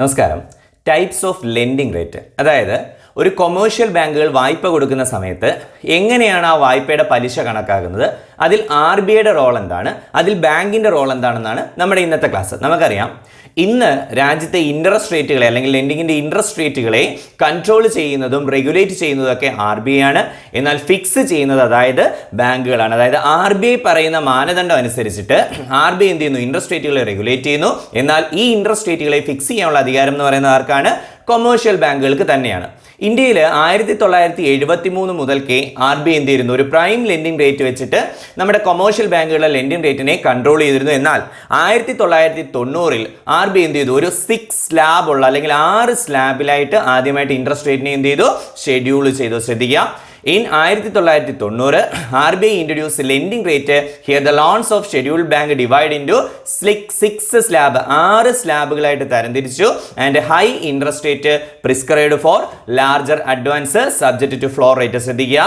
നമസ്കാരം. Types of lending rate അതായത് ഒരു കൊമേഴ്ഷ്യൽ ബാങ്കുകൾ വായ്പ കൊടുക്കുന്ന സമയത്ത് എങ്ങനെയാണ് ആ വായ്പയുടെ പലിശ കണക്കാക്കുന്നത് അതിൽ ആർ ബി ഐയുടെ റോൾ എന്താണ്? അതിൽ ബാങ്കിന്റെ റോൾ എന്താണെന്നാണ് നമ്മുടെ ഇന്നത്തെ ക്ലാസ് നമുക്കറിയാം. ഇന്ന് രാജ്യത്തെ ഇൻട്രസ്റ്റ് റേറ്റുകളെ അല്ലെങ്കിൽ ലെൻഡിങ്ങിന്റെ ഇൻട്രസ്റ്റ് റേറ്റുകളെ കൺട്രോൾ ചെയ്യുന്നതും റെഗുലേറ്റ് ചെയ്യുന്നതൊക്കെ ആർ ബി ഐ ആണ്. എന്നാൽ ഫിക്സ് ചെയ്യുന്നത് അതായത് ബാങ്കുകളാണ്. അതായത് ആർ ബി ഐ പറയുന്ന മാനദണ്ഡം അനുസരിച്ചിട്ട് ആർ ബി ഐ എന്ത് ചെയ്യുന്നു? ഇൻട്രസ്റ്റ് റേറ്റുകളെ റെഗുലേറ്റ് ചെയ്യുന്നു. എന്നാൽ ഈ ഇൻട്രസ്റ്റ് റേറ്റുകളെ ഫിക്സ് ചെയ്യാനുള്ള അധികാരം എന്ന് പറയുന്നത് ആർക്കാണ്? കൊമേഴ്ഷ്യൽ ബാങ്കുകൾക്ക് തന്നെയാണ്. ഇന്ത്യയിൽ ആയിരത്തി തൊള്ളായിരത്തി എഴുപത്തി മൂന്ന് മുതൽക്കേ ആർ ബി എന്ത് ചെയ്യുന്നു ഒരു പ്രൈം ലെൻഡിംഗ് റേറ്റ് വെച്ചിട്ട് നമ്മുടെ കൊമേഴ്ഷ്യൽ ബാങ്കുകളുടെ ലെൻഡിംഗ് റേറ്റിനെ കൺട്രോൾ ചെയ്തിരുന്നു. എന്നാൽ ആയിരത്തി തൊള്ളായിരത്തി തൊണ്ണൂറിൽ ആർ ബി എന്ത് ചെയ്തു ഒരു സിക്സ് സ്ലാബ് ഉള്ള അല്ലെങ്കിൽ ആറ് സ്ലാബിലായിട്ട് ആദ്യമായിട്ട് ഇൻട്രസ്റ്റ് റേറ്റിനെ എന്ത് ചെയ്തു ഷെഡ്യൂൾ ചെയ്തു. ശ്രദ്ധിക്കുക. ഇൻ ആയിരത്തി തൊള്ളായിരത്തി തൊണ്ണൂറ് R B I introduce lending rate here the loans of scheduled bank divide into slick six slab ആറ് സ്ലാബുകളായിട്ട് തരംതിരിച്ചു. And high interest rate prescribed for larger advance subject to floor rate ശ്രദ്ധിക്കുക.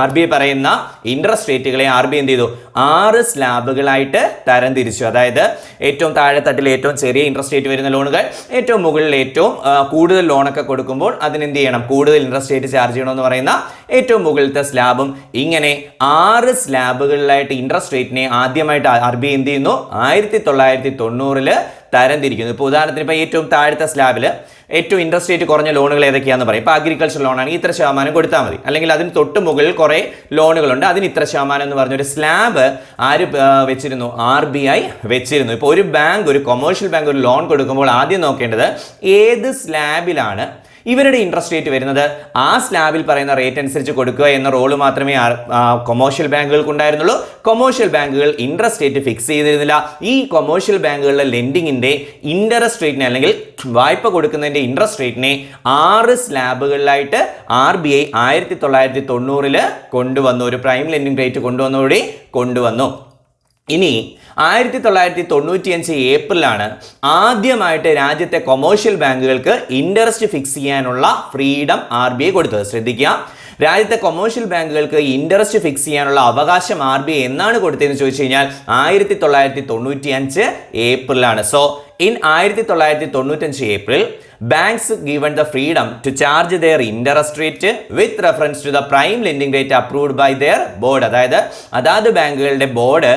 R B I പറയുന്ന interest റേറ്റുകളെ R B I എന്ത് ചെയ്തു? ആറ് സ്ലാബുകളായിട്ട് തരംതിരിച്ചു. അതായത് ഏറ്റവും താഴെത്തട്ടിൽ ഏറ്റവും ചെറിയ ഇൻട്രസ്റ്റ് റേറ്റ് വരുന്ന ലോണുകൾ ഏറ്റവും മുകളിൽ ഏറ്റവും കൂടുതൽ ലോണൊക്കെ കൊടുക്കുമ്പോൾ അതിന് എന്ത് ചെയ്യണം? കൂടുതൽ ഇൻട്രസ്റ്റ് റേറ്റ് ചാർജ് ചെയ്യണമെന്ന് പറയുന്ന ഏറ്റവും മുകളിലത്തെ സ്ലാബും ഇങ്ങനെ ആറ് സ്ലാബുകളിലായിട്ട് ഇൻട്രസ്റ്റ് റേറ്റിനെ ആദ്യമായിട്ട് ആർ ബി എന്ത് ചെയ്യുന്നു? ആയിരത്തി തൊള്ളായിരത്തി തൊണ്ണൂറിൽ തരംതിരിക്കുന്നു. ഇപ്പോൾ ഉദാഹരണത്തിന് ഇപ്പോൾ ഏറ്റവും താഴത്തെ സ്ലാബിൽ ഏറ്റവും ഇൻട്രസ്റ്റ് റേറ്റ് കുറഞ്ഞ ലോണുകൾ ഏതൊക്കെയാണെന്ന് പറയും. ഇപ്പോൾ അഗ്രികൾച്ചർ ലോണാണെങ്കിൽ ഇത്ര ശതമാനം കൊടുത്താൽ മതി. അല്ലെങ്കിൽ അതിന് തൊട്ട് മുകളിൽ കുറേ ലോണുകളുണ്ട്. അതിന് ഇത്ര ശതമാനം എന്ന് പറഞ്ഞൊരു സ്ലാബ് ആര് വെച്ചിരുന്നു? ആർ ബി ഐ വെച്ചിരുന്നു. ഇപ്പോൾ ഒരു ബാങ്ക് ഒരു കൊമേഴ്ഷ്യൽ ബാങ്ക് ഒരു ലോൺ കൊടുക്കുമ്പോൾ ആദ്യം നോക്കേണ്ടത് ഏത് സ്ലാബിലാണ് ഇവരുടെ ഇൻട്രസ്റ്റ് റേറ്റ് വരുന്നത് ആ സ്ലാബിൽ പറയുന്ന റേറ്റ് അനുസരിച്ച് കൊടുക്കുക എന്ന റോൾ മാത്രമേ കൊമേഴ്ഷ്യൽ ബാങ്കുകൾക്ക് ഉണ്ടായിരുന്നുള്ളൂ. കൊമേഴ്ഷ്യൽ ബാങ്കുകൾ ഇൻട്രസ്റ്റ് റേറ്റ് ഫിക്സ് ചെയ്തിരുന്നില്ല. ഈ കൊമേഴ്ഷ്യൽ ബാങ്കുകളുടെ ലെൻഡിങ്ങിന്റെ ഇൻട്രസ്റ്റ് റേറ്റിനെ അല്ലെങ്കിൽ വായ്പ കൊടുക്കുന്നതിന്റെ ഇൻട്രസ്റ്റ് റേറ്റിനെ ആറ് സ്ലാബുകളിലായിട്ട് ആർ ബി ഐ ആയിരത്തി തൊള്ളായിരത്തി തൊണ്ണൂറിൽ കൊണ്ടുവന്നു. ഒരു പ്രൈം ലെൻഡിങ് റേറ്റ് കൊണ്ടുവന്നതോടെ കൊണ്ടുവന്നു. ഇനി ആയിരത്തി തൊള്ളായിരത്തി തൊണ്ണൂറ്റിയഞ്ച് ഏപ്രിലാണ് ആദ്യമായിട്ട് രാജ്യത്തെ കൊമേഴ്ഷ്യൽ ബാങ്കുകൾക്ക് ഇൻട്രസ്റ്റ് ഫിക്സ് ചെയ്യാനുള്ള ഫ്രീഡം ആർ ബി ഐ കൊടുത്തത്. ശ്രദ്ധിക്കുക. രാജ്യത്തെ കൊമേഴ്ഷ്യൽ ബാങ്കുകൾക്ക് ഇൻട്രസ്റ്റ് ഫിക്സ് ചെയ്യാനുള്ള അവകാശം ആർ ബി ഐ എന്നാണ് കൊടുത്തതെന്ന് ചോദിച്ചു കഴിഞ്ഞാൽ ആയിരത്തി തൊള്ളായിരത്തി തൊണ്ണൂറ്റി അഞ്ച് ഏപ്രിലാണ്. സോ ഇൻ ആയിരത്തി തൊള്ളായിരത്തി തൊണ്ണൂറ്റഞ്ച് April banks given the freedom to charge their interest rate with reference to the prime lending rate approved by their board അതായത് അതാത് ബാങ്കുകളുടെ ബോർഡ്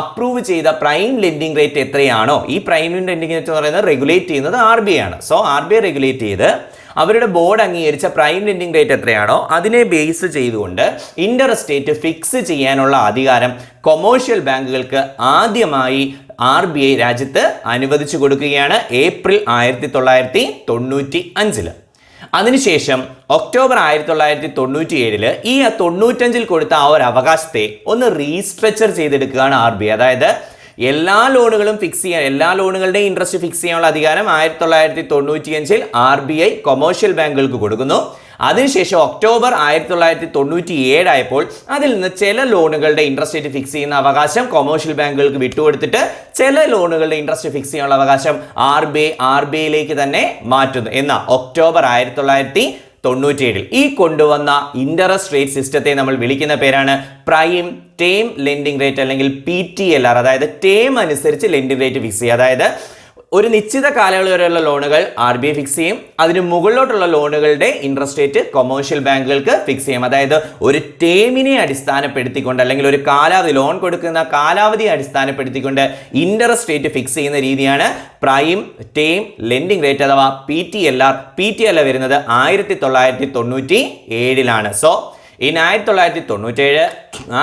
അപ്രൂവ് ചെയ്ത പ്രൈം ലെൻഡിംഗ് റേറ്റ് എത്രയാണോ? ഈ പ്രൈം ലെൻഡിംഗ് റേറ്റ് എന്ന് പറയുന്നത് റെഗുലേറ്റ് ചെയ്യുന്നത് ആർ ബി ആണ്. So R B I regulate ചെയ്ത് അവരുടെ ബോർഡ് അംഗീകരിച്ച പ്രൈം ലെൻഡിംഗ് റേറ്റ് എത്രയാണോ അതിനെ ബേസ് ചെയ്തുകൊണ്ട് ഇൻട്രസ്റ്റ് റേറ്റ് ഫിക്സ് ചെയ്യാനുള്ള അധികാരം കൊമേഴ്ഷ്യൽ ബാങ്കുകൾക്ക് ആദ്യമായി ആർ ബി ഐ രാജ്യത്ത് അനുവദിച്ചു കൊടുക്കുകയാണ് ഏപ്രിൽ ആയിരത്തി തൊള്ളായിരത്തി തൊണ്ണൂറ്റി അഞ്ചിൽ അതിനുശേഷം ഒക്ടോബർ ആയിരത്തി തൊള്ളായിരത്തി തൊണ്ണൂറ്റി ഏഴിൽ ഈ തൊണ്ണൂറ്റഞ്ചിൽ കൊടുത്ത ആ ഒരു അവകാശത്തെ ഒന്ന് റീസ്ട്രക്ചർ ചെയ്തെടുക്കുകയാണ് ആർ ബി ഐ. അതായത് എല്ലാ ലോണുകളും ഫിക്സ് ചെയ്യാൻ എല്ലാ ലോണുകളുടെയും ഇൻട്രസ്റ്റ് ഫിക്സ് ചെയ്യാനുള്ള അധികാരം ആയിരത്തി തൊള്ളായിരത്തി തൊണ്ണൂറ്റിയഞ്ചിൽ ആർ ബി ഐ കൊമേഴ്ഷ്യൽ ബാങ്കുകൾക്ക് കൊടുക്കുന്നു. അതിനുശേഷം ഒക്ടോബർ ആയിരത്തി തൊള്ളായിരത്തി തൊണ്ണൂറ്റി ഏഴായപ്പോൾ അതിൽ നിന്ന് ചില ലോണുകളുടെ ഇൻട്രസ്റ്റ് റേറ്റ് ഫിക്സ് ചെയ്യുന്ന അവകാശം കൊമേഴ്ഷ്യൽ ബാങ്കുകൾക്ക് വിട്ടുകൊടുത്തിട്ട് ചില ലോണുകളുടെ ഇൻട്രസ്റ്റ് ഫിക്സ് ചെയ്യാനുള്ള അവകാശം R B I R B ഐയിലേക്ക് തന്നെ മാറ്റുന്നു. എന്നാൽ ഒക്ടോബർ ആയിരത്തി തൊള്ളായിരത്തി തൊണ്ണൂറ്റിയേഴിൽ. ഈ കൊണ്ടുവന്ന ഇൻട്രസ്റ്റ് റേറ്റ് സിസ്റ്റത്തെ നമ്മൾ വിളിക്കുന്ന പേരാണ് പ്രൈം ടേം ലെൻഡിംഗ് റേറ്റ് അല്ലെങ്കിൽ പി ടി എൽ ആർ അതായത് ടേം അനുസരിച്ച് ലെൻഡിംഗ് റേറ്റ് ഫിക്സ് ചെയ്യുക. അതായത് ഒരു നിശ്ചിത കാലയളവ് വരെയുള്ള ലോണുകൾ ആർ ബി ഐ ഫിക്സ് ചെയ്യും. അതിന് മുകളിലോട്ടുള്ള ലോണുകളുടെ ഇൻട്രസ്റ്റ് റേറ്റ് കൊമേഴ്ഷ്യൽ ബാങ്കുകൾക്ക് ഫിക്സ് ചെയ്യും. അതായത് ഒരു ടേമിനെ അടിസ്ഥാനപ്പെടുത്തിക്കൊണ്ട് അല്ലെങ്കിൽ ഒരു കാലാവധി ലോൺ കൊടുക്കുന്ന കാലാവധിയെ അടിസ്ഥാനപ്പെടുത്തിക്കൊണ്ട് ഇൻട്രസ്റ്റ് റേറ്റ് ഫിക്സ് ചെയ്യുന്ന രീതിയാണ് പ്രൈം ടേം ലെൻഡിംഗ് റേറ്റ് അഥവാ P T L R P T L വരുന്നത് ആയിരത്തി തൊള്ളായിരത്തി തൊണ്ണൂറ്റി ഏഴിലാണ് സോ ഇൻ ആയിരത്തി തൊള്ളായിരത്തി തൊണ്ണൂറ്റേഴ്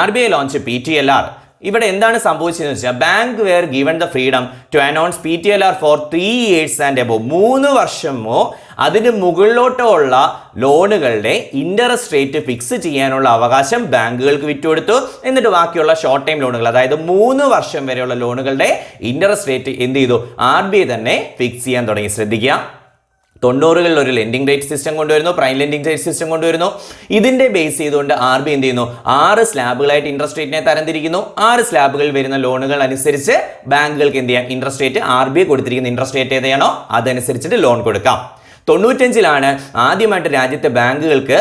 R B I launch P T L R ഇവിടെ എന്താണ് സംഭവിച്ചതെന്ന് വെച്ചാൽ bank were given the freedom to announce P T L R for three years and above മൂന്ന് വർഷമോ അതിന് മുകളിലോട്ടോ ഉള്ള ലോണുകളുടെ ഇൻട്രസ്റ്റ് റേറ്റ് ഫിക്സ് ചെയ്യാനുള്ള അവകാശം ബാങ്കുകൾക്ക് വിറ്റുകൊടുത്തു. എന്നിട്ട് ബാക്കിയുള്ള ഷോർട്ട് ടൈം ലോണുകൾ അതായത് മൂന്ന് വർഷം വരെയുള്ള ലോണുകളുടെ ഇൻട്രസ്റ്റ് റേറ്റ് എന്ത് ചെയ്തു? ആർ ബി ഐ തന്നെ ഫിക്സ് ചെയ്യാൻ തുടങ്ങി. ശ്രദ്ധിക്കുക. തൊണ്ണൂറുകളിൽ ഒരു ലെൻഡിംഗ് റേറ്റ് സിസ്റ്റം കൊണ്ടുവരുന്നു പ്രൈം ലെൻഡിംഗ് റേറ്റ് സിസ്റ്റം കൊണ്ടുവരുന്നു. ഇതിന്റെ ബേസ് ചെയ്തുകൊണ്ട് ആർ ബി എന്ത് ചെയ്യുന്നു ആറ് സ്ലാബുകളായിട്ട് ഇൻട്രസ്റ്റ് റേറ്റിനെ തരംതിരിക്കുന്നു. ആറ് സ്ലാബുകളിൽ വരുന്ന ലോണുകൾ അനുസരിച്ച് ബാങ്കുകൾക്ക് എന്ത് ചെയ്യാം? ഇൻട്രസ്റ്റ് റേറ്റ് ആർ ബി കൊടുത്തിരിക്കുന്ന ഇൻട്രസ്റ്റ് റേറ്റ് ഏതാണോ അതനുസരിച്ചിട്ട് ലോൺ കൊടുക്കാം. തൊണ്ണൂറ്റഞ്ചിലാണ് ആദ്യമായിട്ട് രാജ്യത്തെ ബാങ്കുകൾക്ക്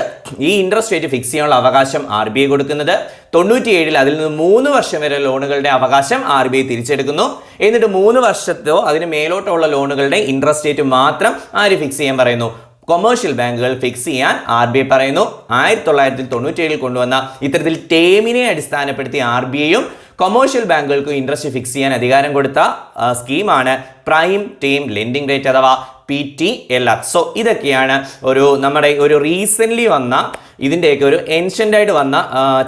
ഈ ഇൻട്രസ്റ്റ് റേറ്റ് ഫിക്സ് ചെയ്യാനുള്ള അവകാശം ആർ ബി ഐ കൊടുക്കുന്നത്. തൊണ്ണൂറ്റിയേഴിൽ അതിൽ നിന്ന് മൂന്ന് വർഷം വരെ ലോണുകളുടെ അവകാശം ആർ ബി ഐ തിരിച്ചെടുക്കുന്നു. എന്നിട്ട് മൂന്ന് വർഷത്തോ അതിന് മേലോട്ടോ ഉള്ള ലോണുകളുടെ ഇൻട്രസ്റ്റ് റേറ്റ് മാത്രം ആര് ഫിക്സ് ചെയ്യാൻ പറയുന്നു? കൊമേഴ്ഷ്യൽ ബാങ്കുകൾ ഫിക്സ് ചെയ്യാൻ ആർ ബി ഐ പറയുന്നു. ആയിരത്തി തൊള്ളായിരത്തി തൊണ്ണൂറ്റേഴിൽ കൊണ്ടുവന്ന ഇത്തരത്തിൽ ടേമിനെ അടിസ്ഥാനപ്പെടുത്തി ആർ ബി ഐയും കൊമേഴ്ഷ്യൽ ബാങ്കുകൾക്കും ഇൻട്രസ്റ്റ് ഫിക്സ് ചെയ്യാൻ അധികാരം കൊടുത്ത സ്കീമാണ് പ്രൈം ടീം ലെൻഡിംഗ് റേറ്റ് അഥവാ P T L R so ഇതൊക്കെയാണ് ഒരു നമ്മുടെ ഒരു റീസെന്റ്ലി വന്ന ഇതിന്റെയൊക്കെ ഒരു ഏൻഷ്യന്റ് ആയിട്ട് വന്ന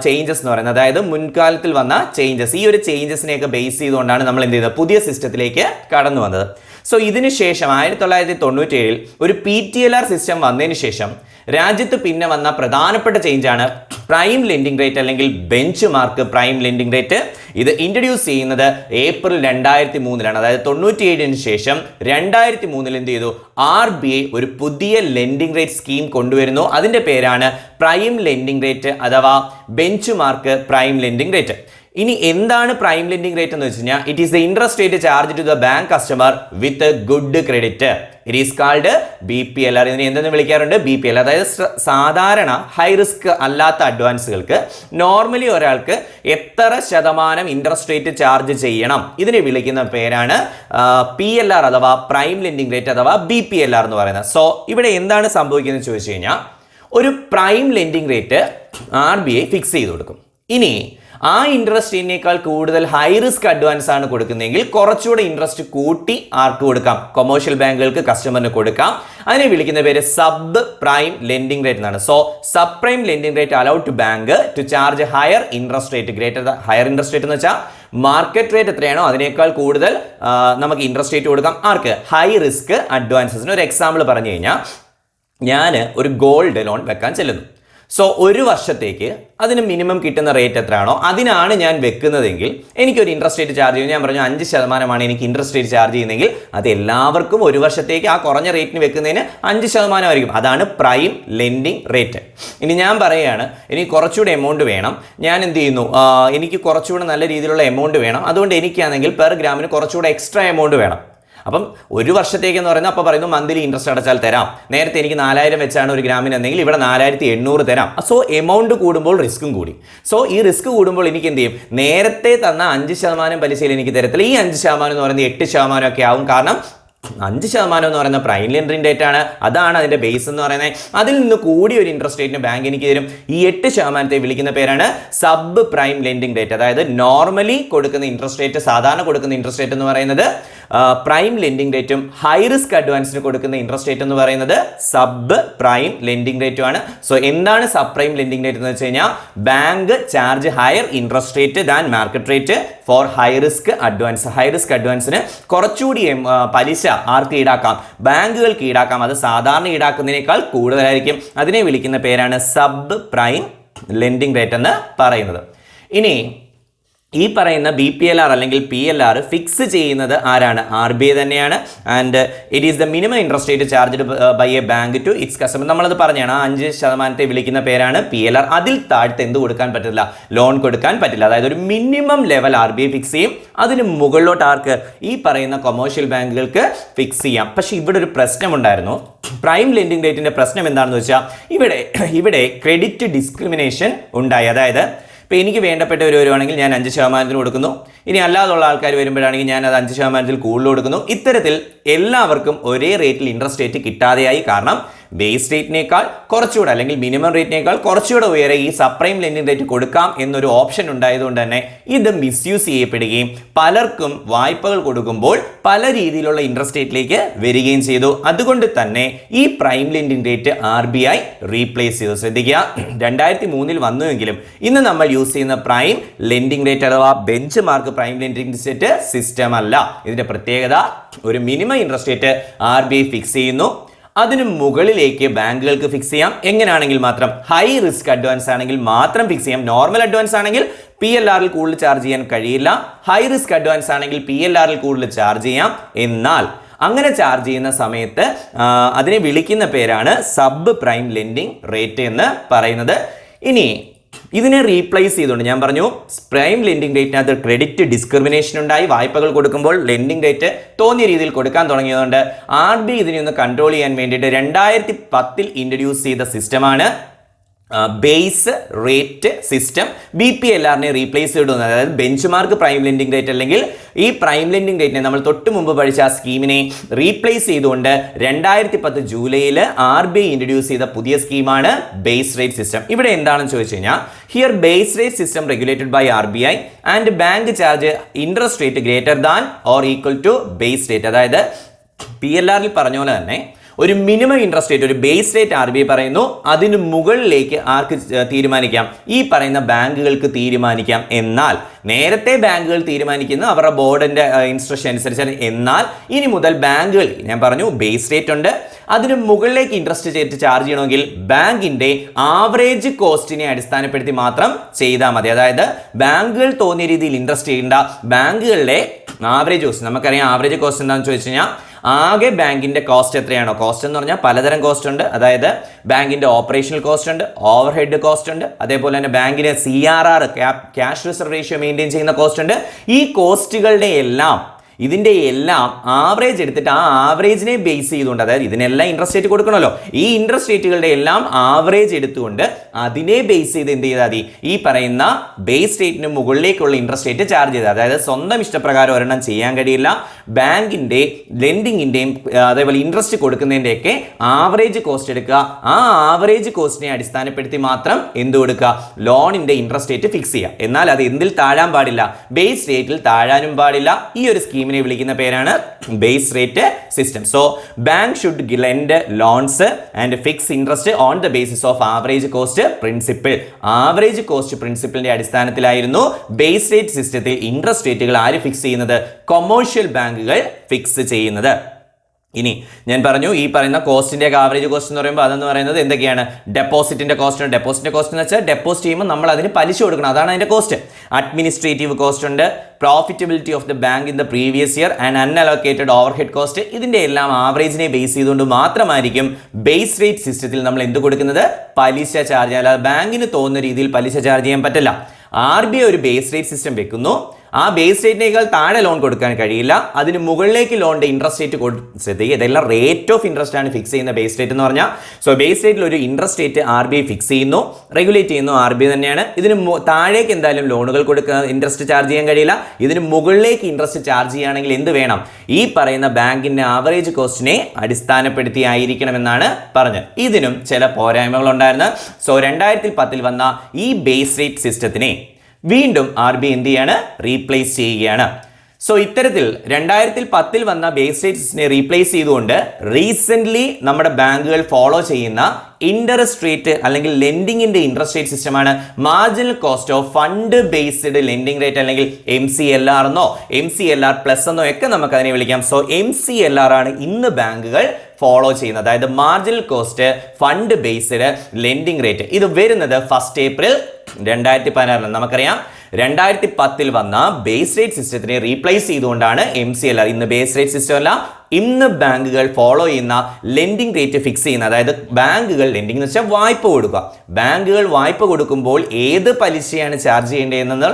ചേഞ്ചസ് എന്ന് പറയുന്നത്. അതായത് മുൻകാലത്തിൽ വന്ന ചേഞ്ചസ് ഈ ഒരു ചേഞ്ചസിനെയൊക്കെ ബേസ് ചെയ്തുകൊണ്ടാണ് നമ്മൾ എന്ത് ചെയ്തത്? പുതിയ സിസ്റ്റത്തിലേക്ക് കടന്നു വന്നത്. സോ ഇതിനുശേഷം ആയിരത്തി തൊള്ളായിരത്തി തൊണ്ണൂറ്റേഴിൽ ഒരു P T L R system വന്നതിന് ശേഷം രാജ്യത്ത് പിന്നെ വന്ന പ്രധാനപ്പെട്ട ചേഞ്ചാണ് പ്രൈം ലെൻഡിംഗ് റേറ്റ് അല്ലെങ്കിൽ benchmark prime lending rate ഇത് ഇൻട്രൊഡ്യൂസ് ചെയ്യുന്നത് ഏപ്രിൽ രണ്ടായിരത്തി മൂന്നിലാണ് അതായത് തൊണ്ണൂറ്റിയേഴിന് ശേഷം രണ്ടായിരത്തി മൂന്നിൽ എന്ത് ചെയ്തു? ആർ ബി ഐ ഒരു പുതിയ ലെൻഡിംഗ് റേറ്റ് സ്കീം കൊണ്ടുവരുന്നു. അതിന്റെ പേരാണ് പ്രൈം ലെൻഡിംഗ് റേറ്റ് അഥവാ benchmark prime lending rate. ഇനി എന്താണ് പ്രൈം ലെൻഡിംഗ് റേറ്റ് എന്ന് വെച്ച് കഴിഞ്ഞാൽ it is the interest rate charge to the bank customer with good credit it is called B P L R ഇതിനെ എന്തെന്ന് വിളിക്കാറുണ്ട്? B P L അതായത് സാധാരണ ഹൈ റിസ്ക് അല്ലാത്ത അഡ്വാൻസുകൾക്ക് നോർമലി ഒരാൾക്ക് എത്ര ശതമാനം ഇൻട്രസ്റ്റ് റേറ്റ് ചാർജ് ചെയ്യണം? ഇതിനെ വിളിക്കുന്ന പേരാണ് പി എൽ ആർ അഥവാ പ്രൈം ലെൻഡിംഗ് റേറ്റ് അഥവാ ബി പി എൽ ആർ എന്ന് പറയുന്നത്. സോ ഇവിടെ എന്താണ് സംഭവിക്കുന്നത് ചോദിച്ചു കഴിഞ്ഞാൽ ഒരു prime lending rate R B I fix ചെയ്ത് കൊടുക്കും. ഇനി ആ ഇൻട്രസ്റ്റിനേക്കാൾ കൂടുതൽ ഹൈ റിസ്ക് അഡ്വാൻസ് ആണ് കൊടുക്കുന്നതെങ്കിൽ കുറച്ചുകൂടെ ഇൻട്രസ്റ്റ് കൂട്ടി ആർക്ക് കൊടുക്കാം? കൊമേഴ്ഷ്യൽ ബാങ്കുകൾക്ക് കസ്റ്റമറിന് കൊടുക്കാം. അതിനെ വിളിക്കുന്ന പേര് സബ് പ്രൈം ലെൻഡിംഗ് റേറ്റ് എന്നാണ്. So sub prime lending rate allowed to bank to charge higher interest rate greater higher interest rate എന്ന് വെച്ചാൽ മാർക്കറ്റ് റേറ്റ് എത്രയാണോ അതിനേക്കാൾ കൂടുതൽ നമുക്ക് ഇൻട്രസ്റ്റ് റേറ്റ് കൊടുക്കാം. ആർക്ക്? ഹൈ റിസ്ക് അഡ്വാൻസസിന് ഒരു എക്സാമ്പിൾ പറഞ്ഞു കഴിഞ്ഞാൽ ഞാൻ ഒരു ഗോൾഡ് ലോൺ വെക്കാൻ ചെല്ലുന്നു. സോ ഒരു വർഷത്തേക്ക് അതിന് മിനിമം കിട്ടുന്ന റേറ്റ് എത്രയാണോ അതിനാണ് ഞാൻ വെക്കുന്നതെങ്കിൽ എനിക്കൊരു ഇൻട്രസ്റ്റ് റേറ്റ് ചാർജ് ചെയ്യുന്നത് ഞാൻ പറഞ്ഞു അഞ്ച് ശതമാനമാണ് എനിക്ക് ഇൻട്രസ്റ്റ് റേറ്റ് ചാർജ് ചെയ്യുന്നതെങ്കിൽ അത് എല്ലാവർക്കും ഒരു വർഷത്തേക്ക് ആ കുറഞ്ഞ റേറ്റിന് വെക്കുന്നതിന് അഞ്ച് ശതമാനമായിരിക്കും അതാണ് പ്രൈം ലെൻഡിങ് റേറ്റ് ഇനി ഞാൻ പറയുകയാണ് എനിക്ക് കുറച്ചുകൂടെ എമൗണ്ട് വേണം. ഞാൻ എന്ത് ചെയ്യുന്നു? എനിക്ക് കുറച്ചുകൂടെ നല്ല രീതിയിലുള്ള എമൗണ്ട് വേണം. അതുകൊണ്ട് എനിക്കാണെങ്കിൽ പെർ ഗ്രാമിന് കുറച്ചുകൂടെ എക്സ്ട്രാ എമൗണ്ട് വേണം. അപ്പം ഒരു വർഷത്തേക്ക് എന്ന് പറയുന്നത് അപ്പോൾ പറയുന്നു മന്ത്ലി ഇൻട്രസ്റ്റ് അടച്ചാൽ തരാം. നേരത്തെ എനിക്ക് നാലായിരം വെച്ചാണ് ഒരു ഗ്രാമിന് എന്നെങ്കിൽ ഇവിടെ നാലായിരത്തി എണ്ണൂറ് തരാം. സോ എമൗണ്ട് കൂടുമ്പോൾ റിസ്ക്കും കൂടി. സോ ഈ റിസ്ക് കൂടുമ്പോൾ എനിക്ക് എന്ത് ചെയ്യും? നേരത്തെ തന്ന അഞ്ച് ശതമാനം പലിശയിൽ എനിക്ക് തരത്തില്ല. ഈ അഞ്ച് ശതമാനം എന്ന് പറയുന്നത് എട്ട് ശതമാനം ഒക്കെ ആവും. കാരണം അഞ്ച് ശതമാനം എന്ന് പറയുന്ന പ്രൈം ലെൻഡറിംഗ് റേറ്റ് ആണ്. അതാണ് അതിന്റെ ബേസ് എന്ന് പറയുന്നത്. അതിൽ നിന്ന് കൂടി ഒരു ഇൻട്രസ്റ്റ് റേറ്റിന് ബാങ്ക് എനിക്ക് തരും. ഈ എട്ട് ശതമാനത്തെ വിളിക്കുന്ന പേരാണ് സബ് പ്രൈം ലെൻഡിംഗ് റേറ്റ് അതായത് നോർമലി കൊടുക്കുന്ന ഇൻട്രസ്റ്റ് റേറ്റ് സാധാരണ കൊടുക്കുന്ന ഇൻട്രസ്റ്റ് റേറ്റ് എന്ന് പറയുന്നത് പ്രൈം ലെൻഡിംഗ് റേറ്റും ഹൈ റിസ്ക് അഡ്വാൻസിന് കൊടുക്കുന്ന ഇൻട്രസ്റ്റ് റേറ്റ് എന്ന് പറയുന്നത് സബ് പ്രൈം ലെൻഡിംഗ് റേറ്റും ആണ്. സോ എന്താണ് സബ് പ്രൈം ലെൻഡിംഗ് റേറ്റ് എന്ന് വെച്ച് കഴിഞ്ഞാൽ bank charge higher interest rate than market rate for high risk advance high risk അഡ്വാൻസിന് കുറച്ചുകൂടി പലിശ ആർക്ക് ഈടാക്കാം? ബാങ്കുകൾക്ക് ഈടാക്കാം. അത് സാധാരണ ഈടാക്കുന്നതിനേക്കാൾ കൂടുതലായിരിക്കും. അതിനെ വിളിക്കുന്ന പേരാണ് സബ് പ്രൈം ലെൻഡിംഗ് റേറ്റ് എന്ന് പറയുന്നത്. ഇനി ഈ പറയുന്ന ബി പി എൽ ആർ അല്ലെങ്കിൽ പി എൽ ആർ ഫിക്സ് ചെയ്യുന്നത് ആരാണ്? ആർ ബി ഐ തന്നെയാണ്. And it is the minimum interest rate charged by a bank to its customer നമ്മളത് പറഞ്ഞാണ്. ആ അഞ്ച് ശതമാനത്തെ വിളിക്കുന്ന പേരാണ് പി എൽ ആർ അതിൽ താഴ്ത്ത് എന്ത് കൊടുക്കാൻ പറ്റില്ല? ലോൺ കൊടുക്കാൻ പറ്റില്ല. അതായത് ഒരു minimum level R B I fix ചെയ്യും. അതിന് മുകളിലോട്ട് ആർക്ക്? ഈ പറയുന്ന കൊമേഴ്ഷ്യൽ ബാങ്കുകൾക്ക് ഫിക്സ് ചെയ്യാം. പക്ഷേ ഇവിടെ ഒരു പ്രശ്നമുണ്ടായിരുന്നു. പ്രൈം ലെൻഡിങ് റേറ്റിന്റെ പ്രശ്നം എന്താണെന്ന് വെച്ചാൽ ഇവിടെ ഇവിടെ ക്രെഡിറ്റ് ഡിസ്ക്രിമിനേഷൻ ഉണ്ടായി. അതായത് ഇപ്പോൾ എനിക്ക് വേണ്ടപ്പെട്ടവർ വരുവാണെങ്കിൽ ഞാൻ അഞ്ച് ശതമാനത്തിന് കൊടുക്കുന്നു. ഇനി അല്ലാതുള്ള ആൾക്കാർ വരുമ്പോഴാണെങ്കിൽ ഞാൻ അത് അഞ്ച് ശതമാനത്തിൽ കൂടുതൽ കൊടുക്കുന്നു. ഇത്തരത്തിൽ എല്ലാവർക്കും ഒരേ റേറ്റിൽ ഇൻട്രസ്റ്റ് റേറ്റ് കിട്ടാതെയായി. കാരണം ബേസ് റേറ്റിനേക്കാൾ കുറച്ചുകൂടെ അല്ലെങ്കിൽ മിനിമം റേറ്റിനേക്കാൾ കുറച്ചുകൂടെ ഉയരെ ഈ സപ്രൈം ലെൻഡിംഗ് റേറ്റ് കൊടുക്കാം എന്നൊരു ഓപ്ഷൻ ഉണ്ടായതുകൊണ്ട് തന്നെ ഇത് മിസ്യൂസ് ചെയ്യപ്പെടുകയും പലർക്കും വായ്പകൾ കൊടുക്കുമ്പോൾ പല രീതിയിലുള്ള ഇൻട്രസ്റ്റ് റേറ്റിലേക്ക് വരികയും ചെയ്തു. അതുകൊണ്ട് തന്നെ ഈ prime lending rate R B I replace ചെയ്തു. ശ്രദ്ധിക്കുക. രണ്ടായിരത്തി മൂന്നിൽ വന്നുവെങ്കിലും ഇന്ന് നമ്മൾ യൂസ് ചെയ്യുന്ന പ്രൈം ലെൻഡിംഗ് റേറ്റ് അഥവാ benchmark prime lending rate system അല്ല. ഇതിന്റെ പ്രത്യേകത ഒരു minimum interest rate R B I fix ചെയ്യുന്നു. അതിന് മുകളിലേക്ക് ബാങ്കുകൾക്ക് ഫിക്സ് ചെയ്യാം. എങ്ങനെയാണെങ്കിൽ മാത്രം ഹൈ റിസ്ക് അഡ്വാൻസ് ആണെങ്കിൽ മാത്രം ഫിക്സ് ചെയ്യാം. നോർമൽ അഡ്വാൻസ് ആണെങ്കിൽ പി എൽ ആറിൽ കൂടുതൽ ചാർജ് ചെയ്യാൻ കഴിയില്ല. ഹൈ റിസ്ക് അഡ്വാൻസ് ആണെങ്കിൽ പി എൽ ആറിൽ കൂടുതൽ ചാർജ് ചെയ്യാം. എന്നാൽ അങ്ങനെ ചാർജ് ചെയ്യുന്ന സമയത്ത് അതിനെ വിളിക്കുന്ന പേരാണ് സബ് പ്രൈം ലെൻഡിങ് റേറ്റ് എന്ന് പറയുന്നത്. ഇനി ഇതിനെ റീപ്ലേസ് ചെയ്തുകൊണ്ട് ഞാൻ പറഞ്ഞു പ്രൈം ലെൻഡിംഗ് റേറ്റിനകത്ത് ക്രെഡിറ്റ് ഡിസ്ക്രിമിനേഷൻ ഉണ്ടായി വായ്പകൾ കൊടുക്കുമ്പോൾ ലെൻഡിംഗ് റേറ്റ് തോന്നിയ രീതിയിൽ കൊടുക്കാൻ തുടങ്ങിയതുകൊണ്ട് ആർ ബി ഇതിനെ ഒന്ന് കൺട്രോൾ ചെയ്യാൻ വേണ്ടിയിട്ട് രണ്ടായിരത്തി പത്തിൽ ഇൻട്രൊഡ്യൂസ് ചെയ്ത സിസ്റ്റമാണ് base rate system B P L ആറിനെ റീപ്ലേസ് ചെയ്തിടുന്നത് അതായത് benchmark prime lending rate അല്ലെങ്കിൽ ഈ പ്രൈം ലെൻഡിംഗ് റേറ്റിനെ നമ്മൾ തൊട്ട് മുമ്പ് പഠിച്ച ആ സ്കീമിനെ റീപ്ലേസ് ചെയ്തുകൊണ്ട് രണ്ടായിരത്തി പത്ത് ജൂലൈയിൽ ആർ ബി ഐ ഇൻട്രൊഡ്യൂസ് ചെയ്ത പുതിയ സ്കീമാണ് ബേസ് റേറ്റ് സിസ്റ്റം ഇവിടെ എന്താണെന്ന് ചോദിച്ചു കഴിഞ്ഞാൽ here base rate system regulated by R B I and bank charge interest rate greater than or equal to base rate അതായത് പി എൽ ആറിൽ പറഞ്ഞ പോലെ തന്നെ ഒരു മിനിമം ഇൻട്രസ്റ്റ് റേറ്റ് ഒരു base rate R B I പറയുന്നു. അതിന് മുകളിലേക്ക് ആർക്ക് തീരുമാനിക്കാം? ഈ പറയുന്ന ബാങ്കുകൾക്ക് തീരുമാനിക്കാം. എന്നാൽ നേരത്തെ ബാങ്കുകൾ തീരുമാനിക്കുന്നു അവരുടെ ബോർഡിന്റെ ഇൻസ്ട്രക്ഷൻ അനുസരിച്ചാണ്. എന്നാൽ ഇനി മുതൽ ബാങ്കുകൾ ഞാൻ പറഞ്ഞു ബേസ് റേറ്റ് ഉണ്ട്. അതിന് മുകളിലേക്ക് ഇൻട്രസ്റ്റ് ചേർത്ത് ചാർജ് ചെയ്യണമെങ്കിൽ ബാങ്കിന്റെ ആവറേജ് കോസ്റ്റിനെ അടിസ്ഥാനപ്പെടുത്തി മാത്രം ചെയ്താൽ മതി. അതായത് ബാങ്കുകൾ തോന്നിയ രീതിയിൽ ഇൻട്രസ്റ്റ് ചെയ്യേണ്ട ബാങ്കുകളുടെ ആവറേജ് കോസ്റ്റ് നമുക്കറിയാം ആവറേജ് കോസ്റ്റ് എന്താണെന്ന് ചോദിച്ചു കഴിഞ്ഞാൽ ആകെ ബാങ്കിന്റെ കോസ്റ്റ് എത്രയാണോ? കോസ്റ്റ് എന്ന് പറഞ്ഞാൽ പലതരം കോസ്റ്റ് ഉണ്ട്. അതായത് ബാങ്കിന്റെ ഓപ്പറേഷണൽ കോസ്റ്റ് ഉണ്ട് ഓവർ ഹെഡ് കോസ്റ്റ് ഉണ്ട് അതേപോലെ തന്നെ ബാങ്കിന് C R R cash reserve ratio maintain ചെയ്യുന്ന കോസ്റ്റ് ഉണ്ട്. ഈ കോസ്റ്റുകളുടെ എല്ലാം ഇതിന്റെ എല്ലാം ആവറേജ് എടുത്തിട്ട് ആ ആവറേജിനെ ബേസ് ചെയ്തുകൊണ്ട് അതായത് ഇതിനെല്ലാം ഇൻട്രസ്റ്റ് റേറ്റ് കൊടുക്കണമല്ലോ. ഈ ഇൻട്രസ്റ്റ് റേറ്റുകളുടെ എല്ലാം ആവറേജ് എടുത്തുകൊണ്ട് അതിനെ ബേസ് ചെയ്ത് എന്ത് ചെയ്താൽ മതി? ഈ പറയുന്ന ബേസ് റേറ്റിന് മുകളിലേക്കുള്ള ഇൻട്രസ്റ്റ് റേറ്റ് ചാർജ് ചെയ്താൽ അതായത് സ്വന്തം ഇഷ്ടപ്രകാരം ഒരെണ്ണം ചെയ്യാൻ കഴിയില്ല. ബാങ്കിന്റെ ലെൻഡിങ്ങിന്റെയും അതേപോലെ ഇൻട്രസ്റ്റ് കൊടുക്കുന്നതിന്റെയൊക്കെ ആവറേജ് കോസ്റ്റ് എടുക്കുക. ആ ആവറേജ് കോസ്റ്റിനെ അടിസ്ഥാനപ്പെടുത്തി മാത്രം എന്ത് കൊടുക്കുക? ലോണിന്റെ ഇൻട്രസ്റ്റ് റേറ്റ് ഫിക്സ് ചെയ്യുക. എന്നാൽ അത് എന്തിൽ താഴാൻ പാടില്ല? ബേസ് റേറ്റിൽ താഴാനും പാടില്ല. ഈ ഒരു സ്കീമിനെ വിളിക്കുന്ന പേരാണ് base rate system so bank should lend loans and fix interest on the basis of average cost principle average cost പ്രിൻസിപ്പിളിന്റെ അടിസ്ഥാനത്തിലായിരുന്നു ബേസ് റേറ്റ് സിസ്റ്റത്തിൽ ഇൻട്രസ്റ്റ് റേറ്റുകൾ ആര് ഫിക്സ് ചെയ്യുന്നത്? കൊമേഴ്ഷ്യൽ ബാങ്കുകൾ ഫിക്സ് ചെയ്യുന്നത്. ഇനി ഞാൻ പറഞ്ഞു ഈ പറയുന്ന കോസ്റ്റിന്റെ ഒക്കെ ആവറേജ് കോസ്റ്റ് എന്ന് പറയുമ്പോൾ അതെന്ന് പറയുന്നത് എന്തൊക്കെയാണ്? ഡെപ്പോസിറ്റിന്റെ കോസ്റ്റ് ഉണ്ട് ഡെപ്പോസിറ്റിന്റെ കോസ്റ്റ് എന്ന് വെച്ചാൽ ഡെപ്പോസിറ്റ് ചെയ്യുമ്പോൾ നമ്മൾ അതിന് പലിശ കൊടുക്കണം. അതാണ് അതിന്റെ കോസ്റ്റ് അഡ്മിനിസ്ട്രേറ്റീവ് കോസ്റ്റ് ഉണ്ട്. Profitability of the bank in the previous year and unallocated overhead cost ഇതിന്റെ എല്ലാം ആവറേജിനെ ബേസ് ചെയ്തുകൊണ്ട് മാത്രമായിരിക്കും ബേസ് റേറ്റ് സിസ്റ്റത്തിൽ നമ്മൾ എന്ത് കൊടുക്കുന്നത്? പലിശ ചാർജ് അല്ലാതെ ബാങ്കിന് തോന്നുന്ന രീതിയിൽ പലിശ ചാർജ് ചെയ്യാൻ പറ്റില്ല. ആർ ബി ഒരു ബേസ് റേറ്റ് സിസ്റ്റം വെക്കുന്നു. ആ ബേസ് റേറ്റിനേക്കാൾ താഴെ ലോൺ കൊടുക്കാൻ കഴിയില്ല. അതിന് മുകളിലേക്ക് ലോണിന്റെ ഇൻട്രസ്റ്റ് റേറ്റ് കൊടുത്തത് ഇതെല്ലാം റേറ്റ് ഓഫ് ഇൻട്രസ്റ്റ് ആണ് ഫിക്സ് ചെയ്യുന്ന ബേസ് റേറ്റ് എന്ന് പറഞ്ഞാൽ സോ ബേസ് റേറ്റിൽ ഒരു interest rate R B I fix ചെയ്യുന്നു. റെഗുലേറ്റ് ചെയ്യുന്നു ആർ ബി ഐ തന്നെയാണ്. ഇതിന് താഴേക്ക് എന്തായാലും ലോണുകൾ കൊടുക്കുക ഇൻട്രസ്റ്റ് ചാർജ് ചെയ്യാൻ കഴിയില്ല. ഇതിന് മുകളിലേക്ക് ഇൻട്രസ്റ്റ് ചാർജ് ചെയ്യുകയാണെങ്കിൽ എന്ത് വേണം? ഈ പറയുന്ന ബാങ്കിന്റെ ആവറേജ് കോസ്റ്റിനെ അടിസ്ഥാനപ്പെടുത്തി ആയിരിക്കണമെന്നാണ് പറഞ്ഞത്. ഇതിനും ചില പോരായ്മകൾ ഉണ്ടായിരുന്നു സോ രണ്ടായിരത്തി പത്തിൽ വന്ന ഈ ബേസ് റേറ്റ് സിസ്റ്റത്തിനെ വീണ്ടും ആർ ബി എന്ത് ചെയ്യാണ്? റീപ്ലേസ് ചെയ്യുകയാണ്. സോ ഇത്തരത്തിൽ രണ്ടായിരത്തിൽ പത്തിൽ വന്ന ബേസ് റേറ്റ്സിനെ റീപ്ലേസ് ചെയ്തുകൊണ്ട് റീസെന്റ്ലി നമ്മുടെ ബാങ്കുകൾ ഫോളോ ചെയ്യുന്ന ഇൻട്രസ്റ്റ് റേറ്റ് അല്ലെങ്കിൽ ലെൻഡിങ്ങിന്റെ ഇൻട്രസ്റ്റ് റേറ്റ് സിസ്റ്റമാണ് marginal cost of fund based lending rate അല്ലെങ്കിൽ എം സി എൽ ആർ എന്നോ M C L R plus എന്നോ ഒക്കെ നമുക്ക് അതിനെ വിളിക്കാം. So M C L R ആണ് ഇന്ന് ബാങ്കുകൾ ഫോളോ ചെയ്യുന്നത്. അതായത് marginal cost fund based lending rate ഇത് വരുന്നത് ഫസ്റ്റ് ഏപ്രിൽ രണ്ടായിരത്തി പതിനാറിൽ നമുക്കറിയാം രണ്ടായിരത്തി പത്തിൽ വന്ന ബേസ് റേറ്റ് സിസ്റ്റത്തിനെ റീപ്ലേസ് ചെയ്തുകൊണ്ടാണ് എം സി എൽ ആർ ഇന്ന് ബേസ് റേറ്റ് സിസ്റ്റം അല്ല ഇന്ന് ബാങ്കുകൾ ഫോളോ ചെയ്യുന്ന ലെൻഡിങ് റേറ്റ് ഫിക്സ് ചെയ്യുന്ന അതായത് ബാങ്കുകൾ ലെൻഡിംഗ് എന്ന് വെച്ചാൽ വായ്പ കൊടുക്കുക. ബാങ്കുകൾ വായ്പ കൊടുക്കുമ്പോൾ ഏത് പലിശയാണ് ചാർജ് ചെയ്യേണ്ടതെന്ന്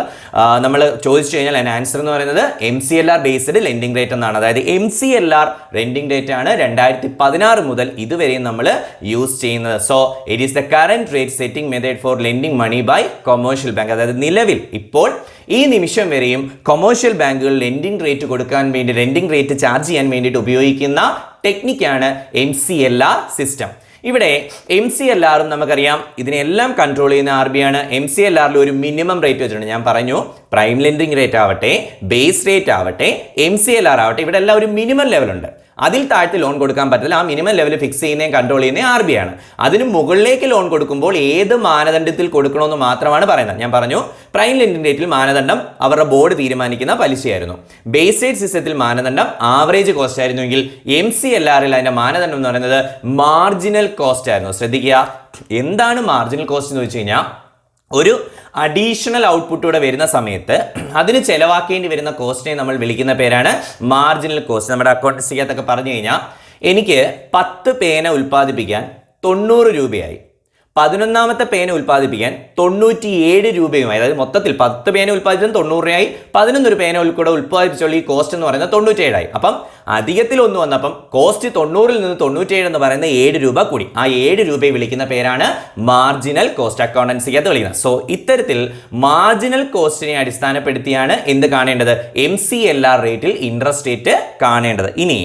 നമ്മൾ ചോദിച്ചു കഴിഞ്ഞാൽ അതിന് ആൻസർ എന്ന് പറയുന്നത് M C L R based lending rate എന്നാണ്. അതായത് M C L R lending rate ആണ് രണ്ടായിരത്തി പതിനാറ് മുതൽ ഇതുവരെയും നമ്മൾ യൂസ് ചെയ്യുന്നത്. So it is the current rate setting method for lending money by commercial bank അതായത് നിലവിൽ ഇപ്പോൾ ഈ നിമിഷം വരെയും കൊമേഴ്ഷ്യൽ ബാങ്കുകൾ ലെൻഡിംഗ് റേറ്റ് കൊടുക്കാൻ വേണ്ടി ലെൻഡിംഗ് റേറ്റ് ചാർജ് ചെയ്യാൻ വേണ്ടിയിട്ട് ഉപയോഗിക്കുന്ന ടെക്നിക്കാണ് M C L R system. ഇവിടെ എം സി എൽ ആറും നമുക്കറിയാം. ഇതിനെല്ലാം കൺട്രോൾ ചെയ്യുന്ന ആർ ബി ആണ്. എം സി എൽ ആറിൽ ഒരു മിനിമം റേറ്റ് വെച്ചിട്ടുണ്ട്. ഞാൻ പറഞ്ഞു പ്രൈം ലെൻഡിങ് റേറ്റ് ആവട്ടെ ബേസ് റേറ്റ് ആവട്ടെ എം സി എൽ ആർ ആവട്ടെ ഇവിടെ എല്ലാം ഒരു മിനിമം ലെവലുണ്ട് അതിൽ താഴ്ത്തി ലോൺ കൊടുക്കാൻ പറ്റില്ല. ആ മിനിമം ലെവൽ ഫിക്സ് ചെയ്യുന്നതും കൺട്രോൾ ചെയ്യുന്നതും ആർ ബി ആണ്. അതിന് മുകളിലേക്ക് ലോൺ കൊടുക്കുമ്പോൾ ഏത് മാനദണ്ഡത്തിൽ കൊടുക്കണമെന്ന് മാത്രമാണ് പറയുന്നത്. ഞാൻ പറഞ്ഞു പ്രൈം ലെൻഡിംഗ് റേറ്റിൽ മാനദണ്ഡം അവരുടെ ബോർഡ് തീരുമാനിക്കുന്ന പലിശയായിരുന്നു. ബേസ് റേറ്റ് സിസ്റ്റത്തിൽ മാനദണ്ഡം ആവറേജ് കോസ്റ്റ് ആയിരുന്നുവെങ്കിൽ എം സി എൽ ആറിൽ അതിന്റെ മാനദണ്ഡം എന്ന് പറയുന്നത് മാർജിനൽ കോസ്റ്റ് ആയിരുന്നു. ശ്രദ്ധിക്കുക എന്താണ് മാർജിനൽ കോസ്റ്റ് എന്ന് വെച്ച് കഴിഞ്ഞാൽ ഒരു അഡീഷണൽ ഔട്ട്പുട്ട് ഇവിടെ വരുന്ന സമയത്ത് അതിന് ചെലവാക്കേണ്ടി വരുന്ന കോസ്റ്റിനെ നമ്മൾ വിളിക്കുന്ന പേരാണ് മാർജിനൽ കോസ്റ്റ് നമ്മുടെ അക്കൗണ്ടൻസിക്കകത്തൊക്കെ പറഞ്ഞു കഴിഞ്ഞാൽ എനിക്ക് പത്ത് പേന ഉൽപ്പാദിപ്പിക്കാൻ തൊണ്ണൂറ് രൂപയായി. പതിനൊന്നാമത്തെ പേന ഉൽപ്പാദിപ്പിക്കാൻ തൊണ്ണൂറ്റിയേഴ് രൂപയുമായി അതായത് മൊത്തത്തിൽ പത്ത് പേന ഉൽപ്പാദിപ്പിച്ചാൽ തൊണ്ണൂറ് രൂപയായി പതിനൊന്നൊരു പേന കൂടെ ഉൽപ്പാദിപ്പിച്ചുള്ള ഈ കോസ്റ്റ് എന്ന് പറയുന്നത് തൊണ്ണൂറ്റേഴായി അപ്പം അധികത്തിൽ ഒന്ന് വന്നപ്പം കോസ്റ്റ് തൊണ്ണൂറിൽ നിന്ന് തൊണ്ണൂറ്റേഴ് എന്ന് പറയുന്ന ഏഴ് രൂപ കൂടി. ആ ഏഴ് രൂപയെ വിളിക്കുന്ന പേരാണ് മാർജിനൽ കോസ്റ്റ് അക്കൗണ്ടൻസി എന്ന് വിളിക്കുന്നത്. സോ ഇത്തരത്തിൽ മാർജിനൽ കോസ്റ്റിനെ അടിസ്ഥാനപ്പെടുത്തിയാണ് എന്ത് കാണേണ്ടത്? എം സി എൽ ആർ റേറ്റിൽ ഇൻട്രസ്റ്റ് റേറ്റ് കാണേണ്ടത്. ഇനി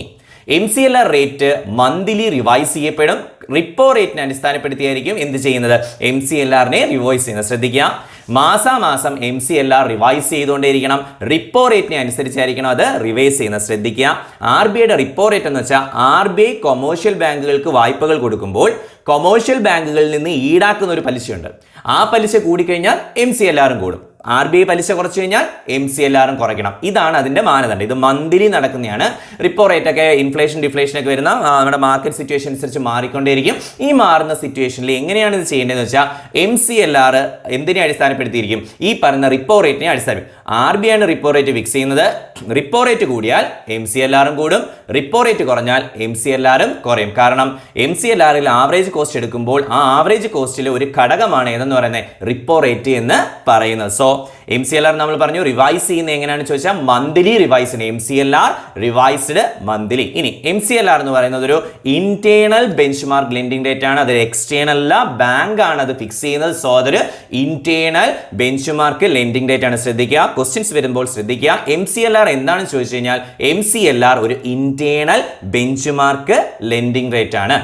M C L R rate monthly revise ചെയ്യപ്പെടും. റിപ്പോ റേറ്റിനെ അടിസ്ഥാനപ്പെടുത്തിയായിരിക്കും എന്ത് ചെയ്യുന്നത്? എം സി എൽ ആറിനെ റിവോയ്സ് ചെയ്യുന്നത്. ശ്രദ്ധിക്കുക. മാസാമാസം M C L R revise ചെയ്തുകൊണ്ടേയിരിക്കണം. Repo റേറ്റിനെ അനുസരിച്ചായിരിക്കണം അത് റിവൈസ് ചെയ്യുന്നത്. ശ്രദ്ധിക്കുക. ആർ ബി ഐയുടെ റിപ്പോ റേറ്റ് എന്ന് വെച്ചാൽ ആർ ബി ഐ കൊമേഴ്ഷ്യൽ ബാങ്കുകൾക്ക് വായ്പകൾ കൊടുക്കുമ്പോൾ കൊമേഴ്ഷ്യൽ ബാങ്കുകളിൽ നിന്ന് ഈടാക്കുന്ന ഒരു പലിശയുണ്ട്. ആ പലിശ കൂടിക്കഴിഞ്ഞാൽ എം സി എൽ ആറും കൂടും. ആർ ബി ഐ പലിശ കുറച്ച് കഴിഞ്ഞാൽ എം സി എൽ ആറും കുറയ്ക്കണം. ഇതാണ് അതിന്റെ മാനദണ്ഡം. ഇത് മന്ത്ലി നടക്കുന്നതാണ്. റിപ്പോ റേറ്റ് ഒക്കെ ഇൻഫ്ലേഷൻ ഡിഫ്ലേഷൻ ഒക്കെ വരുന്ന നമ്മുടെ മാർക്കറ്റ് സിറ്റുവേഷൻ അനുസരിച്ച് മാറിക്കൊണ്ടേയിരിക്കും. ഈ മാറുന്ന സിറ്റുവേഷനിൽ എങ്ങനെയാണ് ഇത് ചെയ്യേണ്ടതെന്ന് വെച്ചാൽ എം സി എൽ ആർ എന്തിനെ അടിസ്ഥാനപ്പെടുത്തിയിരിക്കും. ഈ പറയുന്ന റിപ്പോ റേറ്റിനെ അടിസ്ഥാനം ആർ ബി ആണ് റിപ്പോ റേറ്റ് ഫിക്സ് ചെയ്യുന്നത് റിപ്പോ റേറ്റ് കൂടിയാൽ എം സി എൽ ആറും കൂടും. റിപ്പോ റേറ്റ് കുറഞ്ഞാൽ എം സി എൽ ആറും കുറയും. കാരണം എം സി എൽ ആറിൽ ആവറേജ് കോസ്റ്റ് എടുക്കുമ്പോൾ ആ ആവറേജ് കോസ്റ്റിലെ ഒരു ഘടകമാണ് ഏതെന്ന് പറയുന്നത്? റിപ്പോ റേറ്റ് എന്ന് പറയുന്നത്. So M C L R നമ്മൾ പറഞ്ഞു റിവൈസ് ചെയ്യുന്ന എങ്ങനെയാണെന്ന് ചോദിച്ചാൽ monthly revise M C L R revised monthly. ഇനി എം സി എൽ ആർ എന്ന് പറയുന്നത് ഒരു internal benchmark lending date ആണ്. അത് എക്സ്റ്റേണൽ അല്ല ബാങ്ക് ആണ് അത് ഫിക്സ് ചെയ്യുന്നത്. സോ അതൊരു internal benchmark lending date ആണ്. ശ്രദ്ധിക്കുക. ക്വസ്റ്റ്യൻസ് വരുമ്പോൾ ശ്രദ്ധിക്കുക. എം സി എൽ ആർ എന്താണെന്ന് ചോദിച്ചു കഴിഞ്ഞാൽ എം സി എൽ ആർ ഒരു internal benchmark lending rate ആണ്.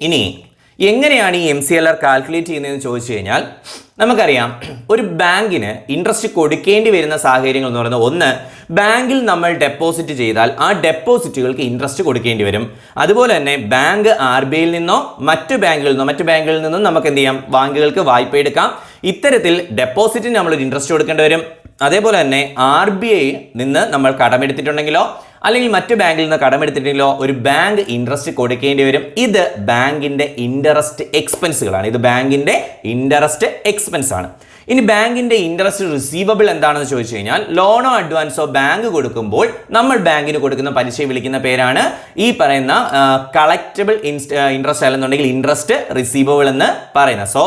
ഇനി എങ്ങനെയാണ് ഈ M C L R calculate ചെയ്യുന്നതെന്ന് ചോദിച്ചു കഴിഞ്ഞാൽ നമുക്കറിയാം ഒരു ബാങ്കിന് ഇൻട്രസ്റ്റ് കൊടുക്കേണ്ടി വരുന്ന സാഹചര്യങ്ങൾ എന്ന് പറയുന്നത് ഒന്ന് ബാങ്കിൽ നമ്മൾ ഡെപ്പോസിറ്റ് ചെയ്താൽ ആ ഡെപ്പോസിറ്റുകൾക്ക് ഇൻട്രസ്റ്റ് കൊടുക്കേണ്ടി വരും. അതുപോലെ തന്നെ ബാങ്ക് ആർ ബി ഐയിൽ നിന്നോ മറ്റു ബാങ്കുകളിൽ നിന്നോ മറ്റു ബാങ്കുകളിൽ നിന്നും നമുക്ക് എന്ത് ചെയ്യാം? ബാങ്കുകൾക്ക് വായ്പ എടുക്കാം. ഇത്തരത്തിൽ ഡെപ്പോസിറ്റിന് നമ്മൾ ഇൻട്രസ്റ്റ് കൊടുക്കേണ്ടി വരും. അതേപോലെ തന്നെ ആർ ബി ഐ നിന്ന് നമ്മൾ കടമെടുത്തിട്ടുണ്ടെങ്കിലോ അല്ലെങ്കിൽ മറ്റു ബാങ്കിൽ നിന്ന് കടമെടുത്തിട്ടുണ്ടെങ്കിലോ ഒരു ബാങ്ക് ഇൻട്രസ്റ്റ് കൊടുക്കേണ്ടി വരും. ഇത് ബാങ്കിന്റെ ഇൻട്രസ്റ്റ് എക്സ്പെൻസുകളാണ് ഇത് ബാങ്കിന്റെ ഇൻട്രസ്റ്റ് എക്സ്പെൻസ് ആണ്. ഇനി ബാങ്കിന്റെ ഇൻട്രസ്റ്റ് റിസീവബിൾ എന്താണെന്ന് ചോദിച്ചു കഴിഞ്ഞാൽ ലോണോ അഡ്വാൻസോ ബാങ്ക് കൊടുക്കുമ്പോൾ നമ്മൾ ബാങ്കിന് കൊടുക്കുന്ന പലിശ വിളിക്കുന്ന പേരാണ് ഈ പറയുന്ന കളക്റ്റബിൾ ഇൻട്രസ്റ്റ് അല്ലെന്നുണ്ടെങ്കിൽ ഇൻട്രസ്റ്റ് റിസീവബിൾ എന്ന് പറയുന്നത് സോ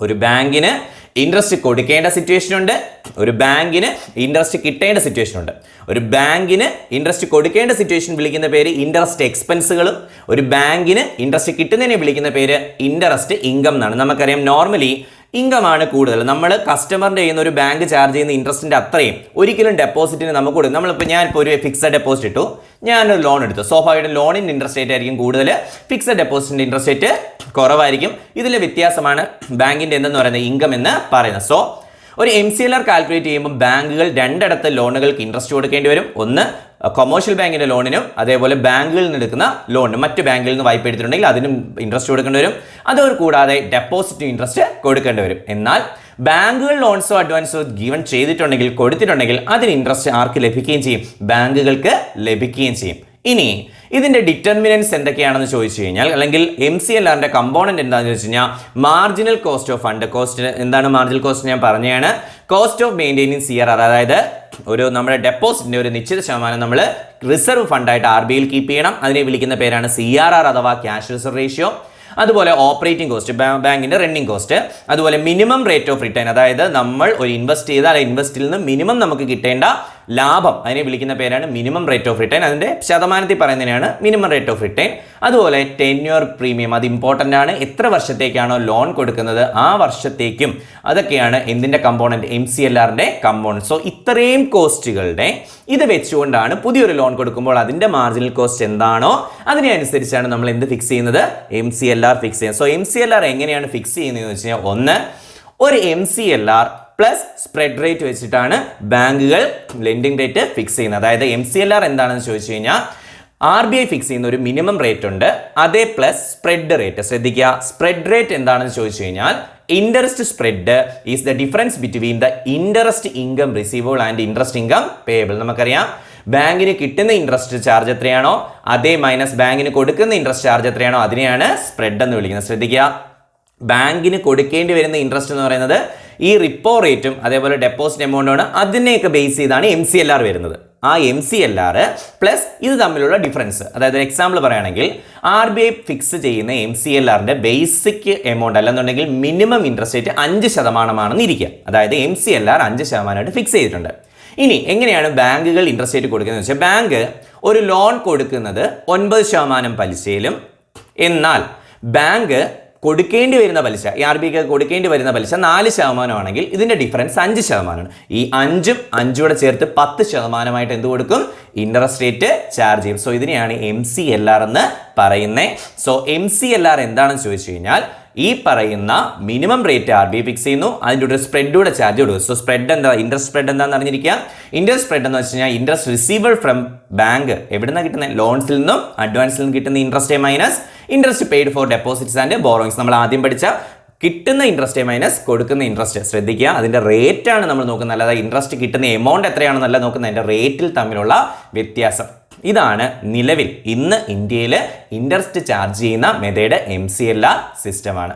ഒരു ബാങ്കിന് ഇൻട്രസ്റ്റ് കൊടുക്കേണ്ട സിറ്റുവേഷൻ ഉണ്ട്. ഒരു ബാങ്കിന് ഇൻട്രസ്റ്റ് കിട്ടേണ്ട സിറ്റുവേഷൻ ഉണ്ട്. ഒരു ബാങ്കിന് ഇൻട്രസ്റ്റ് കൊടുക്കേണ്ട സിറ്റുവേഷൻ വിളിക്കുന്ന പേര് ഇൻട്രസ്റ്റ് എക്സ്പെൻസുകളും ഒരു ബാങ്കിന് ഇൻട്രസ്റ്റ് കിട്ടുന്നതിനെ വിളിക്കുന്ന പേര് ഇൻട്രസ്റ്റ് ഇൻകം എന്നാണ്. നമുക്കറിയാം നോർമലി ഇൻകം ആണ് കൂടുതൽ നമ്മൾ കസ്റ്റമറിന്റെ ചെയ്യുന്ന ഒരു ബാങ്ക് ചാർജ് ചെയ്യുന്ന ഇൻട്രസ്റ്റിന്റെ അത്രയും ഒരിക്കലും ഡെപ്പോസിറ്റിന് നമുക്ക് കൊടുക്കും നമ്മളിപ്പോൾ ഞാനിപ്പോൾ ഒരു ഫിക്സഡ് ഡെപ്പോസിറ്റ് ഇട്ടു. ഞാനൊരു ലോൺ എടുത്തു. സ്വാഭാവികമായിട്ടും ലോണിന്റെ ഇൻട്രസ്റ്റ് റേറ്റ് ആയിരിക്കും കൂടുതൽ ഫിക്സഡ് ഡെപ്പോസിറ്റിന്റെ ഇൻട്രസ്റ്റ് റേറ്റ് കുറവായിരിക്കും. ഇതിലെ വ്യത്യാസമാണ് ബാങ്കിന്റെ എന്തെന്ന് പറയുന്നത്? ഇൻകം എന്ന് പറയുന്നത്. സോ ഒരു M C L R calculate ചെയ്യുമ്പോൾ ബാങ്കുകൾ രണ്ടിടത്ത് ലോണുകൾക്ക് ഇൻട്രസ്റ്റ് കൊടുക്കേണ്ടി വരും. ഒന്ന് കൊമേഴ്ഷ്യൽ ബാങ്കിന്റെ ലോണിനും അതേപോലെ ബാങ്കുകളിൽ നിന്ന് എടുക്കുന്ന ലോണിനും മറ്റ് ബാങ്കിൽ നിന്ന് വായ്പ എടുത്തിട്ടുണ്ടെങ്കിൽ അതിനും ഇൻട്രസ്റ്റ് കൊടുക്കേണ്ടി വരും. അതോട് കൂടാതെ ഡെപ്പോസിറ്റ് ഇൻട്രസ്റ്റ് കൊടുക്കേണ്ടി വരും. എന്നാൽ ബാങ്കുകൾ ലോൺസോ അഡ്വാൻസോ ഗീവൺ ചെയ്തിട്ടുണ്ടെങ്കിൽ കൊടുത്തിട്ടുണ്ടെങ്കിൽ അതിന് ഇൻട്രസ്റ്റ് ആർക്ക് ലഭിക്കുകയും ചെയ്യും? ബാങ്കുകൾക്ക് ലഭിക്കുകയും ചെയ്യും. ഇനി ഇതിന്റെ ഡിറ്റർമിനൻസ് എന്തൊക്കെയാണെന്ന് ചോദിച്ചു കഴിഞ്ഞാൽ അല്ലെങ്കിൽ എം സി എൽ ആറിന്റെ കമ്പോണന്റ് എന്താണെന്ന് വെച്ച് കഴിഞ്ഞാൽ marginal cost of fund cost എന്താണ് മാർജിനൽ കോസ്റ്റ് ഞാൻ പറഞ്ഞതാണ്. Cost of maintaining C R R അതായത് ഒരു നമ്മുടെ ഡെപ്പോസിറ്റിന്റെ ഒരു നിശ്ചിത ശതമാനം നമ്മൾ റിസർവ് ഫണ്ടായിട്ട് ആർ ബി ഐയിൽ കീപ്പ് ചെയ്യണം. അതിനെ വിളിക്കുന്ന പേരാണ് സി ആർ ആർ അഥവാ ക്യാഷ് റിസർവ് റേഷ്യോ അതുപോലെ ഓപ്പറേറ്റിംഗ് കോസ്റ്റ് ബാങ്കിന്റെ റണ്ണിംഗ് കോസ്റ്റ് അതുപോലെ മിനിമം റേറ്റ് ഓഫ് റിട്ടേൺ അതായത് നമ്മൾ ഒരു ഇൻവെസ്റ്റ് ചെയ്താൽ ഇൻവെസ്റ്റിൽ നിന്ന് മിനിമം നമുക്ക് കിട്ടേണ്ട ലാഭം. അതിനെ വിളിക്കുന്ന പേരാണ് മിനിമം റേറ്റ് ഓഫ് റിട്ടേൺ അതിന്റെ ശതമാനത്തിൽ പറയുന്നതിനാണ് മിനിമം റേറ്റ് ഓഫ് റിട്ടേൺ അതുപോലെ ടെന്യൂർ പ്രീമിയം അത് ഇമ്പോർട്ടന്റ് ആണ്. എത്ര വർഷത്തേക്കാണോ ലോൺ കൊടുക്കുന്നത് ആ വർഷത്തേക്കും. അതൊക്കെയാണ് എന്തിന്റെ കമ്പോണന്റ് എം സി എൽ ആറിന്റെ കമ്പോണന്റ് സോ ഇത്രയും കോസ്റ്റുകളുടെ ഇത് വെച്ചുകൊണ്ടാണ് പുതിയൊരു ലോൺ കൊടുക്കുമ്പോൾ അതിന്റെ മാർജിനൽ കോസ്റ്റ് എന്താണോ അതിനനുസരിച്ചാണ് നമ്മൾ എന്ത് ഫിക്സ് ചെയ്യുന്നത്? M C L R fix ചെയ്യുന്നത്. So M C L R എങ്ങനെയാണ് ഫിക്സ് ചെയ്യുന്നതെന്ന് വെച്ച് കഴിഞ്ഞാൽ ഒന്ന് ഒരു M C L R plus spread rate വെച്ചിട്ടാണ് ബാങ്കുകൾ ലെൻഡിംഗ് റേറ്റ് ഫിക്സ് ചെയ്യുന്നത്. അതായത് എം സി എൽ ആർ എന്താണെന്ന് ചോദിച്ചു കഴിഞ്ഞാൽ ആർ ബി ഐ ഫിക്സ് ചെയ്യുന്ന ഒരു മിനിമം റേറ്റ് ഉണ്ട്. അതേ പ്ലസ് സ്പ്രെഡ് റേറ്റ് ശ്രദ്ധിക്കുക. സ്പ്രെഡ് റേറ്റ് എന്താണെന്ന് ചോദിച്ചു കഴിഞ്ഞാൽ interest spread is the difference between the interest income receivable and interest income payable നമുക്കറിയാം. ബാങ്കിന് കിട്ടുന്ന ഇൻട്രസ്റ്റ് ചാർജ് എത്രയാണോ അതേ മൈനസ് ബാങ്കിന് കൊടുക്കുന്ന ഇൻട്രസ്റ്റ് ചാർജ് എത്രയാണോ അതിനെയാണ് സ്പ്രെഡ് എന്ന് വിളിക്കുന്നത്. ശ്രദ്ധിക്കുക. ബാങ്കിന് കൊടുക്കേണ്ടി വരുന്ന ഇൻട്രസ്റ്റ് എന്ന് പറയുന്നത് ഈ റിപ്പോ റേറ്റും അതേപോലെ ഡെപ്പോസിറ്റ് എമൗണ്ടുമാണ് അതിനെയൊക്കെ ബേസ് ചെയ്താണ് എം സി എൽ ആർ വരുന്നത്. ആ M C L R plus ഇത് തമ്മിലുള്ള ഡിഫറൻസ് അതായത് എക്സാമ്പിൾ പറയുകയാണെങ്കിൽ ആർ ബി ഐ ഫിക്സ് ചെയ്യുന്ന എം സി എൽ ആറിന്റെ ബേസിക് എമൗണ്ട് അല്ലെന്നുണ്ടെങ്കിൽ മിനിമം ഇൻട്രസ്റ്റ് റേറ്റ് അഞ്ച് ശതമാനമാണെന്ന് ഇരിക്കുക. അതായത് എം സി എൽ ആർ അഞ്ച് ശതമാനമായിട്ട് ഫിക്സ് ചെയ്തിട്ടുണ്ട്. ഇനി എങ്ങനെയാണ് ബാങ്കുകൾ ഇൻട്രസ്റ്റ് റേറ്റ് കൊടുക്കുന്നത് വെച്ചാൽ ബാങ്ക് ഒരു ലോൺ കൊടുക്കുന്നത് ഒൻപത് ശതമാനം പലിശയിലും എന്നാൽ ബാങ്ക് കൊടുക്കേണ്ടി വരുന്ന പലിശ ഈ ആർ ബി ഐക്ക് കൊടുക്കേണ്ടി വരുന്ന പലിശ നാല് ശതമാനമാണെങ്കിൽ ഇതിന്റെ ഡിഫറൻസ് അഞ്ച് ശതമാനമാണ്. ഈ അഞ്ചും അഞ്ചും കൂടെ ചേർത്ത് പത്ത് ശതമാനമായിട്ട് എന്ത് കൊടുക്കും? ഇൻട്രസ്റ്റ് റേറ്റ് ചാർജ് ചെയ്യും. സോ ഇതിനെയാണ് എം സി എൽ ആർ എന്ന് പറയുന്നത് so M C L R എന്താണെന്ന് ചോദിച്ചു കഴിഞ്ഞാൽ ഈ പറയുന്ന minimum rate R B fix ചെയ്യുന്നു. അതിന്റെ ഒരു സ്പ്രെഡൂടെ ചാർജ് കൊടുക്കും സോ സ്പ്രെഡ് എന്താ? ഇൻട്രസ്റ്റ് സ്പ്രെഡ് എന്താണെന്ന് അറിഞ്ഞിരിക്കുക? ഇൻട്രസ്റ്റ് സ്പ്രെഡ് എന്ന് വെച്ച് കഴിഞ്ഞാൽ ഇൻട്രസ്റ്റ് റിസീവർ ഫ്രം ബാങ്ക് എവിടെ നിന്ന് കിട്ടുന്നത് ലോൺസിൽ നിന്നും അഡ്വാൻസിൽ നിന്നും കിട്ടുന്ന interest minus interest paid for deposits and borrowings നമ്മൾ ആദ്യം പഠിച്ച കിട്ടുന്ന ഇൻട്രസ്റ്റ് മൈനസ് കൊടുക്കുന്ന ഇൻട്രസ്റ്റ് ശ്രദ്ധിക്കുക. അതിന്റെ റേറ്റാണ് നമ്മൾ നോക്കുന്നത്. അല്ലാതെ ഇൻട്രസ്റ്റ് കിട്ടുന്ന എമൗണ്ട് എത്രയാണെന്നല്ല നോക്കുന്നത്. അതിന്റെ റേറ്റിൽ തമ്മിലുള്ള വ്യത്യാസം. ഇതാണ് നിലവിൽ ഇന്ന് ഇന്ത്യയിൽ ഇൻട്രസ്റ്റ് ചാർജ് ചെയ്യുന്ന method M C L R സിസ്റ്റമാണ്